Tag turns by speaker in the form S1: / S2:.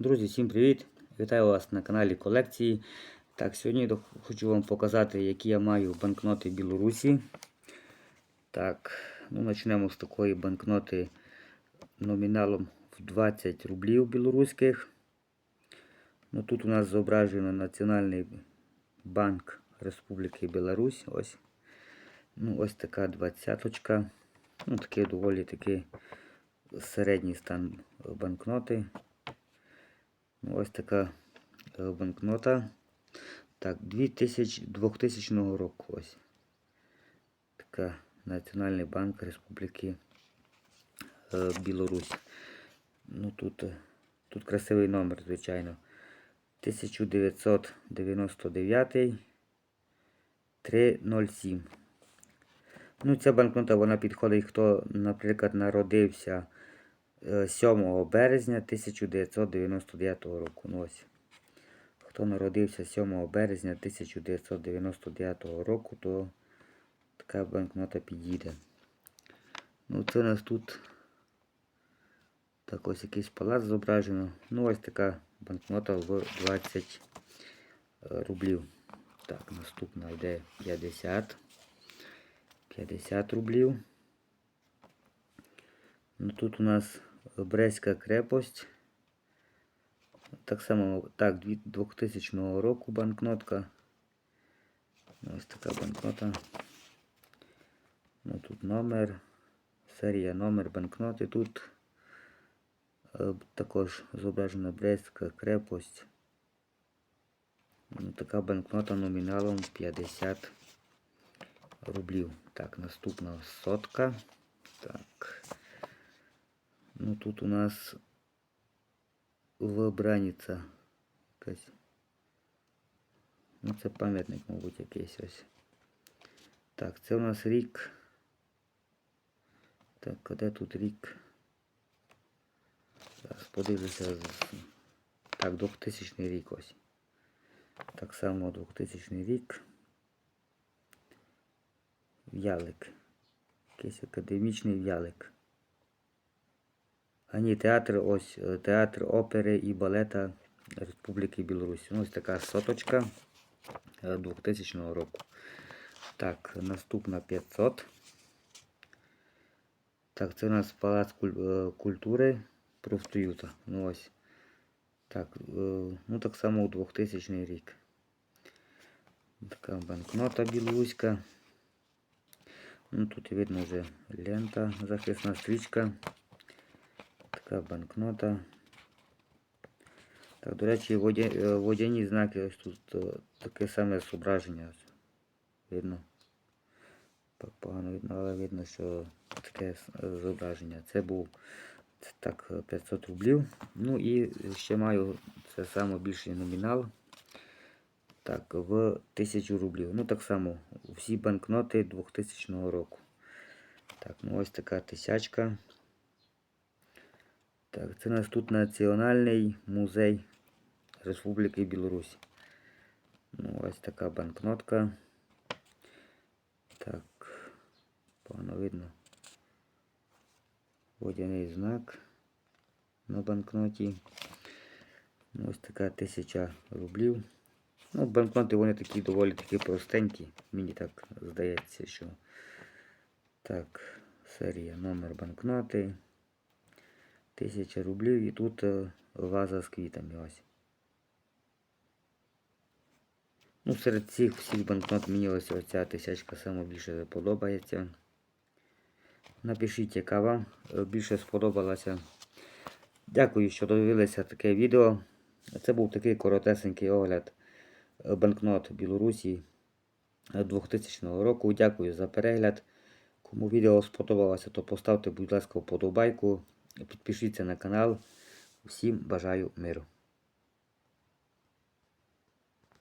S1: Друзі, всім привіт! Вітаю вас на каналі колекції. Так, сьогодні хочу вам показати, які я маю банкноти Білорусі. Так, ну почнемо з такої банкноти номіналом в 20 рублів білоруських. Ну, тут у нас зображено Національний банк Республіки Білорусь. Ось. Ну, ось така двадцяточка. Ну, такий доволі такий середній стан банкноти. Ось така е, банкнота. Так, 2000, 2000 року ось. Така Національний банк Республіки е, Білорусь. Ну тут, е, тут красивий номер, звичайно. 1999 307. Ну, ця банкнота вона підходить, хто, наприклад, народився 7 березня 1999 року. Ну, ось. Хто народився 7 березня 1999 року, то така банкнота підійде. Ну, це у нас тут так ось якийсь палац зображено. Ну, ось така банкнота в 20 е, рублів. Так, наступна йде 50. 50 рублів. Ну, тут у нас Брестська крепость. Так само, так, 2000 року банкнотка. Ось така банкнота. Ну, тут номер, серія номер банкноти. Тут е, також зображена Брестська крепость. Ну, така банкнота номіналом 50 рублів. Так, наступна сотка. Так. Ну тут у нас вибраниця якась. Ну це пам'ятник, мабуть, якийсь ось. Так, це у нас рік. Так, де тут рік? Зараз подивлюся. Так, 2000 рік ось. Так само 2000 рік. В'ялик. Якийсь академічний в'ялик. А ні, театр ось е, театр опери і балета Республіки Білорусь. Ну, ось така соточка е, 2000 року. Так, наступна 500. Так, це у нас Палац е, культури профсоюза. Ну ось. Так, е, ну так само у 2000 рік. Така банкнота білоруська. Ну, тут видно вже лента, захисна стрічка. Така банкнота. Так, до речі, е, водяні знаки ось тут е, таке саме зображення. Видно. Так погано видно, але видно, що таке зображення. Це був це так, е, 500 рублів. Ну і ще маю це саме більший номінал. Так, в 1000 рублів. Ну так само всі банкноти 2000 року. Так, ну ось така тисячка. Так, це у нас тут Національний музей Республіки Білорусь. Ну, ось така банкнотка. Так, погано видно. Водяний знак на банкноті. Ну, ось така тисяча рублів. Ну, банкноти вони такі доволі такі простенькі. Мені так здається, що. Так, серія номер банкноти. Тисяча рублів і тут е, ваза з квітами ось. Ну, серед цих всіх банкнот мені ось оця тисячка саме більше подобається. Напишіть, яка вам е, більше сподобалася. Дякую, що дивилися таке відео. Це був такий коротесенький огляд е, банкнот Білорусі е, 2000 року. Дякую за перегляд. Кому відео сподобалося, то поставте, будь ласка, вподобайку. Підпишіться на канал. Всім бажаю миру.